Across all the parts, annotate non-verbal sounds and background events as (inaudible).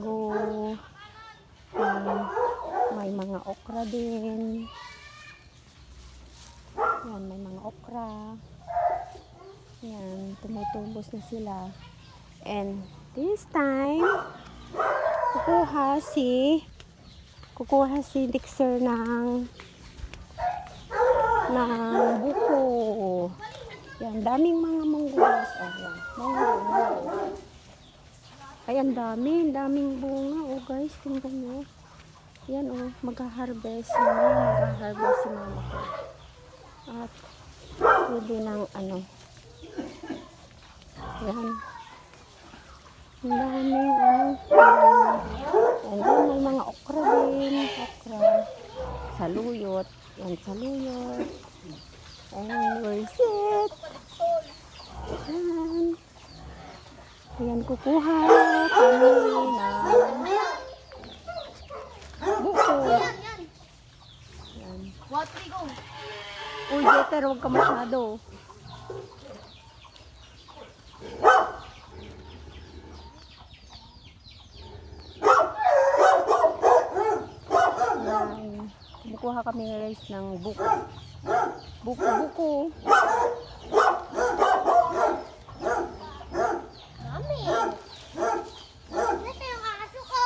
Go. Um, may mga okra din. Yan, may mga okra. Yan, tumutubos na sila. And this time, kukuha si kukuha si Dixer ng ng buko. Yan, daming mga manggulas. Oh, yan. Manggo. Ay, ang dami. Daming bunga. Oh, guys, tingnan nyo. Yan, oh. Mag-harvest. Mamaya mag-harvest si mama ko. At, pwede ng ano. Yan. Ang daming, ano. And then, may mga okra din. Okra. Saluyot. Yan, saluyot. And where's it? Yan. Ayan, kukuha kami ng buko. Yan. What we go? Uy, Jeter, huwag ka masyado. Yan. Kumukuha kami guys ng buko. Buko, buko. Mami! Nasa yung aso ko?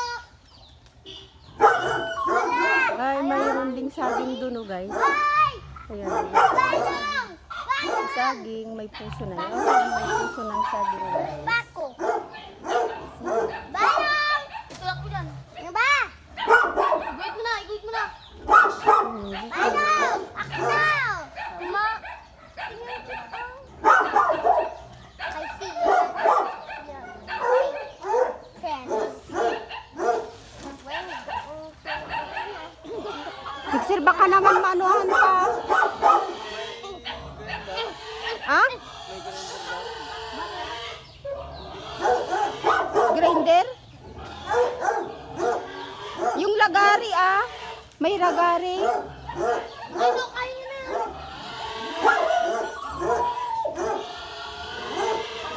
Ay, mayroon ding saging dun, oh, guys. Ay! Ayan. Saging, may puso na yun. May puso ng saging, guys. Bako! Bayang! Itulak ko dyan. Ano ba? Iguit mo na, iguit mo na. Hmm, buko. Bayang! Ako na! Ma! I see you. Friends. Mixer, baka naman manuhan ka. Ha? Grinder? Yung lagari ah. May lagari. Ano kayo na?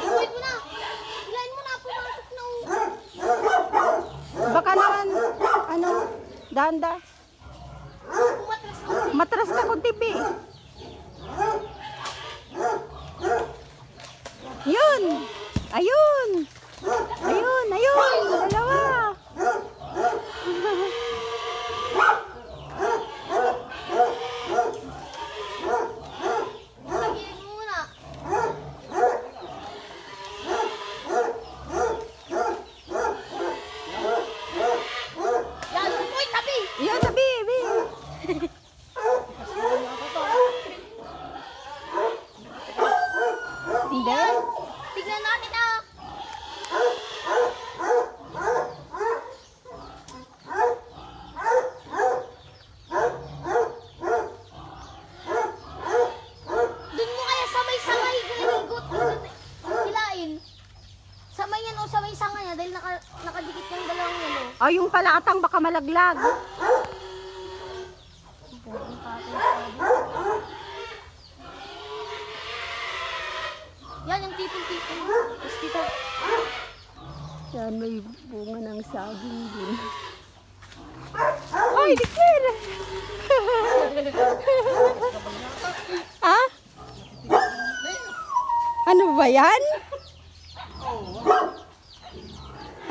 Iguit mo na. Hilahin mo na. Pumasok na. oh. Baka naman, ano, danda. Matras ka kung tibi. Yun! Ayun! Ayun! Ayun! Dalawa! Lagyan mo muna. Yan, uy, tabi! Yan, tabi! Bi. Hindi? Tignan natin ah. Doon mo kaya sa may sangay galigot hilain. Sa may yan o sa may sangay niya dahil naka, nakadikit yung dalawang yan o. Ay, yung palatang baka malaglag. Yan yung tipong-tipong. Tapos dito. Yan, may bunga ng saging din. Ay, dikir! (laughs) ha? Ano ba yan?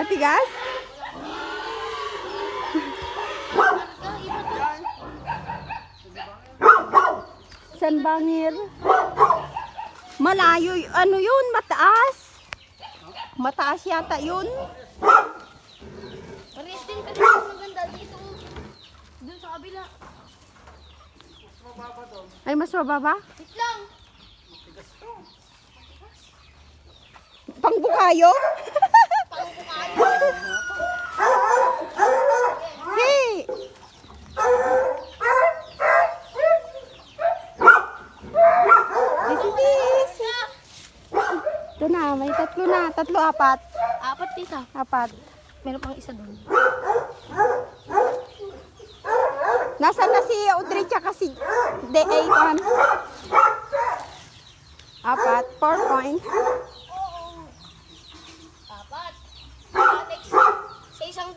Atigas? San bangir? Malayo, ano yun? Mataas? Mataas yata yun. Parehas din kasi mas maganda dito. Doon sa kabila. Ay, mas mababa? Wait lang. Pangbukayo? Pangkukayo. (laughs) Hey! This is this. Ito na, may tatlo na. Tatlo, apat. Apat tita. Apat. Meron pang isa doon. Nasaan na si Audrey tsaka si D8 Apat. Four points. Oo. Apat. Ah, Next. Sa isang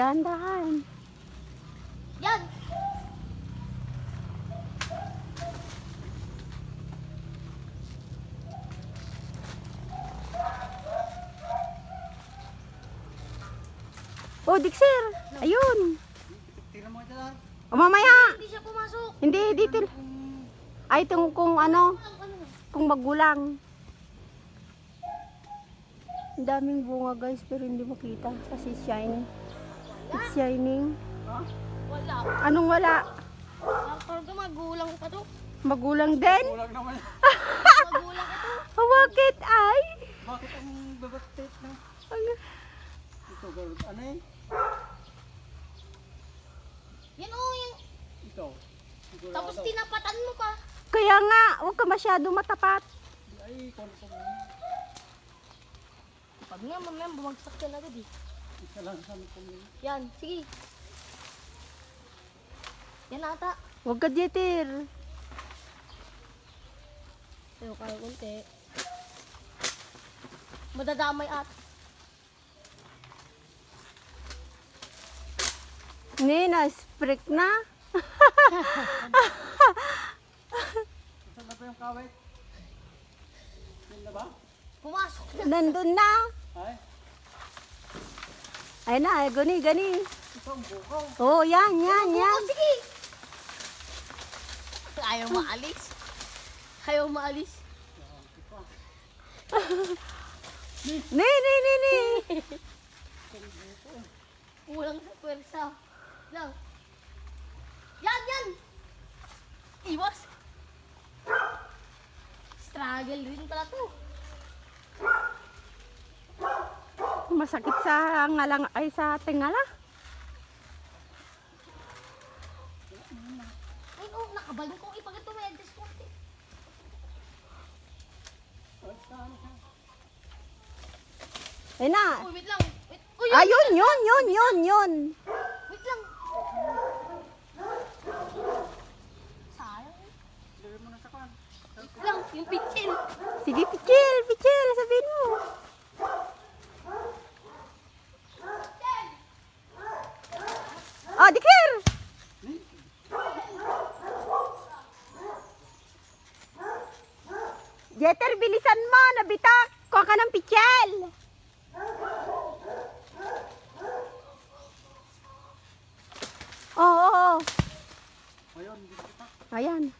Dahan-dahan. Yan! Oh, Dixer. Ayun. Tingnan mo dyan. O, mamaya. Hindi siya pumasok. Hindi, dito. Ay, itong kung ano, kung magulang. Ang daming bunga guys, pero hindi makita kasi shine. It's shining. Wala. Anong wala? Ang karga magulang pa to. Magulang din? Kulang naman. Magulang ito. (laughs) Bakit ay? Bakit ang babatit na? Ang- Ito, girl. Ano eh? Yan oh, yan. Ito. Tapos tinapatan mo pa. Kaya nga, huwag ka masyado matapat. Ay, konto mo. Pag nga mamaya bumagsak yan agad eh. Isa lang sa mga Yan, sige. Yan ata. Huwag ka jeter. Pero kaya kunti. Madadamay at. Nina, sprick na. Saan na ba yung kawit? Yan na ba? Pumasok na. Nandun na. Ay, Ay na, ay, gani, gani. ito ang bukaw. Oh, yan, yan, yan. Oh, sige. Ayaw maalis. Ayaw maalis. Ni, ni, ni, ni. Kulang sa pwersa. Lang. Yan, yan. Iwas. Struggle rin pala to. Masakit sa ngalang, ay sa tingala. Ay, oh, nakabalong ko. Ipag ito may eh. Ay na. Uy, wait lang. Wait. Uy, Ayun, yun, yun, yun, yun. wait lang. Sayang. eh. Lagay mo na sa kan. Wait lang, yung pitchin. Sige, pichil, pichil, sabihin mo. Oh, Dikir! Jeter, bilisan mo, nabitak. Kuha ka ng pichel. Oo, oo, oo. Ayun, dito kita. Ayan.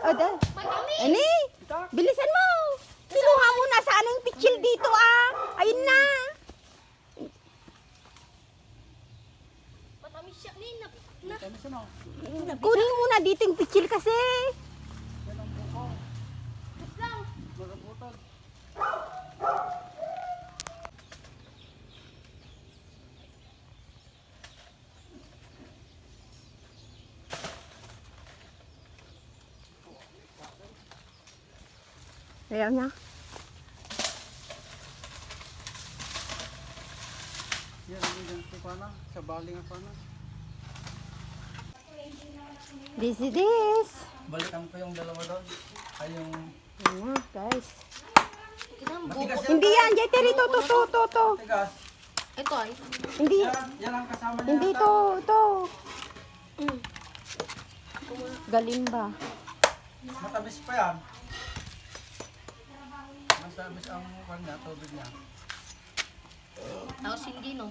O, da. Ani, bilisan mo. Kinuha mo na sa anong pichil dito ah. Ayun na. Kunin mo na dito yung pichil kasi. Yan ang bukaw. Wait lang. Magabutan. Ayaw niya. Yan. Sa. This is this. Balikan ko yung dalawa doon. Ay yung... Ayan na, guys. Hindi yan, Jeter. Ito, to, to, to, to. Tigas. Ito ay. Hindi, Yan, ang kasama niya. hindi to, to. Mm. Galing ba? Matamis pa yan. Masamis ang kanya, tubig niya. Tapos hindi no.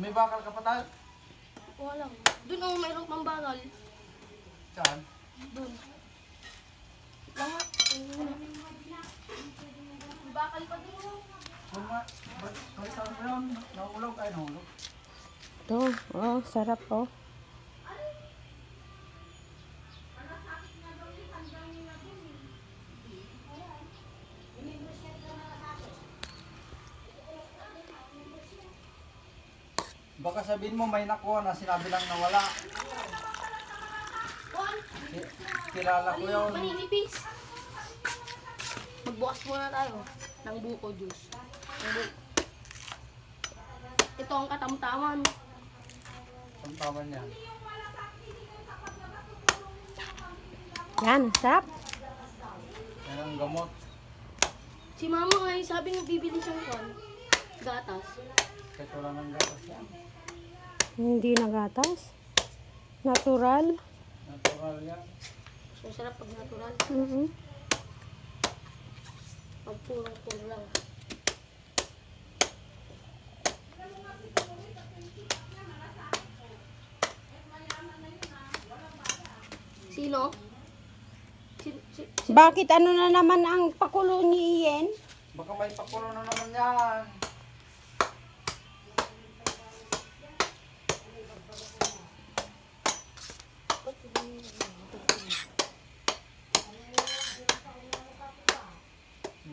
May bakal ka pa tayo? Wala. Doon oh, mayroong pambangal. Saan? Doon. Bakal pa din. Kalisan mo yun. Nahulog ay nahulog. Ito, oh, sarap oh. Baka sabihin mo may nakuha na sinabi lang na wala. Kilala ko yun. Maninipis. Magbukas muna tayo ng buko juice. Ng bu- Ito ang katamtaman. Ang tama niya. Yan, sarap. Yan ang gamot. Si mama nga yung sabi nga bibili siyang kwan. Gatas. Kahit wala ng gatas yan. Hindi nagatas. Natural. Natural yan. So, sarap pag natural. Mhm. Pag purong-puro lang. Sino? Si, si, si, Bakit ano na naman ang pakulo ni Ian? Baka may pakulo na naman yan.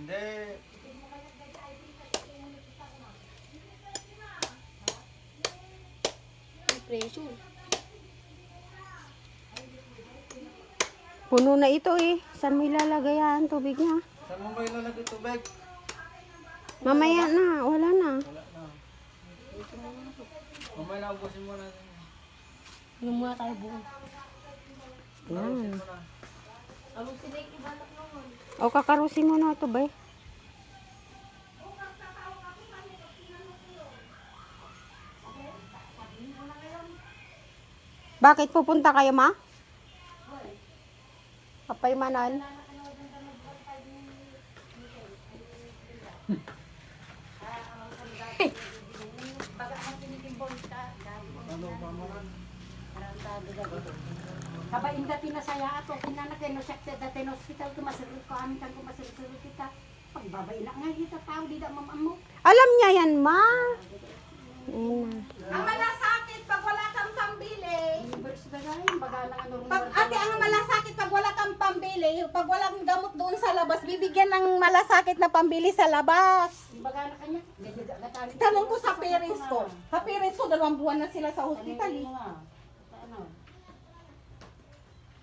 Hindi. pressure. Puno na ito eh. Saan mo ilalagay yan? Tubig niya. Saan mo ba ilalagay tubig? Mamaya na. Wala na. Wala na. Mamaya na ubusin mo natin. Inom muna tayo buong. Yan. Ubusin mo na. Ano Nick ibalak naman? O kakarusin mo na ito ba eh. Bakit pupunta kayo ma? Kapay manan. Ano ba mo rin? Kaba inda pinasaya ato, kinanagay no sakte dati no hospital ko masarap ko amin kang kumasarap kita. Pagbabay na nga kita tao di da mamamo. Alam niya yan ma. Ayun na. Ang malasakit pag wala kang pambili. Ano Pag, ate, ang malasakit pag wala kang pambili, pag walang gamot doon sa labas, bibigyan ng malasakit na pambili sa labas. baga na kanya. Tanong ko sa parents ko. Sa parents ko, dalawang buwan na sila sa hospital. Eh. Ano?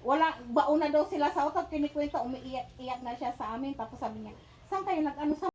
Wala, bauna daw sila sa hotel, kinikwenta, umiiyak-iyak na siya sa amin. Tapos sabi niya, saan kayo nag-ano sa